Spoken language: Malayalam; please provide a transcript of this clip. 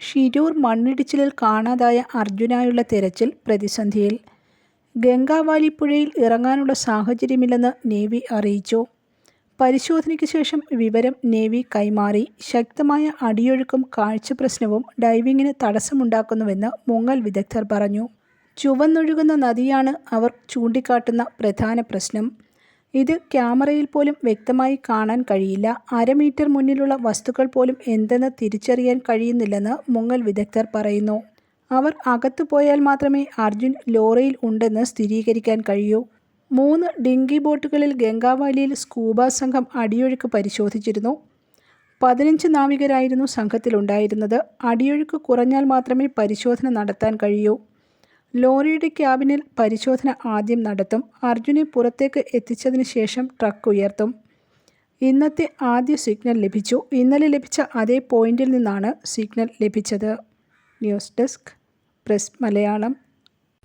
ഷിരൂർ മണ്ണിടിച്ചിലിൽ കാണാതായ അർജുനായുള്ള തിരച്ചിൽ പ്രതിസന്ധിയിൽ. ഗംഗാവാലി പുഴയിൽ ഇറങ്ങാനുള്ള സാഹചര്യമില്ലെന്ന് നേവി അറിയിച്ചു. പരിശോധനയ്ക്ക് ശേഷം വിവരം നേവി കൈമാറി. ശക്തമായ അടിയൊഴുക്കും കാഴ്ച പ്രശ്നവും ഡൈവിങ്ങിന് തടസ്സമുണ്ടാക്കുന്നുവെന്ന് മുങ്ങൽ വിദഗ്ധർ പറഞ്ഞു. ചുവന്നൊഴുകുന്ന നദിയാണ് അവർ ചൂണ്ടിക്കാട്ടുന്ന പ്രധാന പ്രശ്നം. ഇത് ക്യാമറയിൽ പോലും വ്യക്തമായി കാണാൻ കഴിയില്ല. അരമീറ്റർ മുന്നിലുള്ള വസ്തുക്കൾ പോലും എന്തെന്ന് തിരിച്ചറിയാൻ കഴിയുന്നില്ലെന്ന് മുങ്ങൽ വിദഗ്ധർ പറയുന്നു. അവർ അകത്തു പോയാൽ മാത്രമേ അർജുൻ ലോറയിൽ ഉണ്ടെന്ന് സ്ഥിരീകരിക്കാൻ കഴിയൂ. മൂന്ന് ഡിങ്കി ബോട്ടുകളിൽ ഗംഗാവാലിയിൽ സ്കൂബ സംഘം അടിയൊഴുക്ക് പരിശോധിച്ചിരുന്നു. പതിനഞ്ച് നാവികരായിരുന്നു സംഘത്തിലുണ്ടായിരുന്നത്. അടിയൊഴുക്ക് കുറഞ്ഞാൽ മാത്രമേ പരിശോധന നടത്താൻ കഴിയൂ. ലോറിയുടെ ക്യാബിനിൽ പരിശോധന ആദ്യം നടത്തും. അർജുനെ പുറത്തേക്ക് എത്തിച്ചതിന് ശേഷം ട്രക്ക് ഉയർത്തും. ഇന്നത്തെ ആദ്യ സിഗ്നൽ ലഭിച്ചു. ഇന്നലെ ലഭിച്ച അതേ പോയിന്റിൽ നിന്നാണ് സിഗ്നൽ ലഭിച്ചത്. News desk press Malayalam.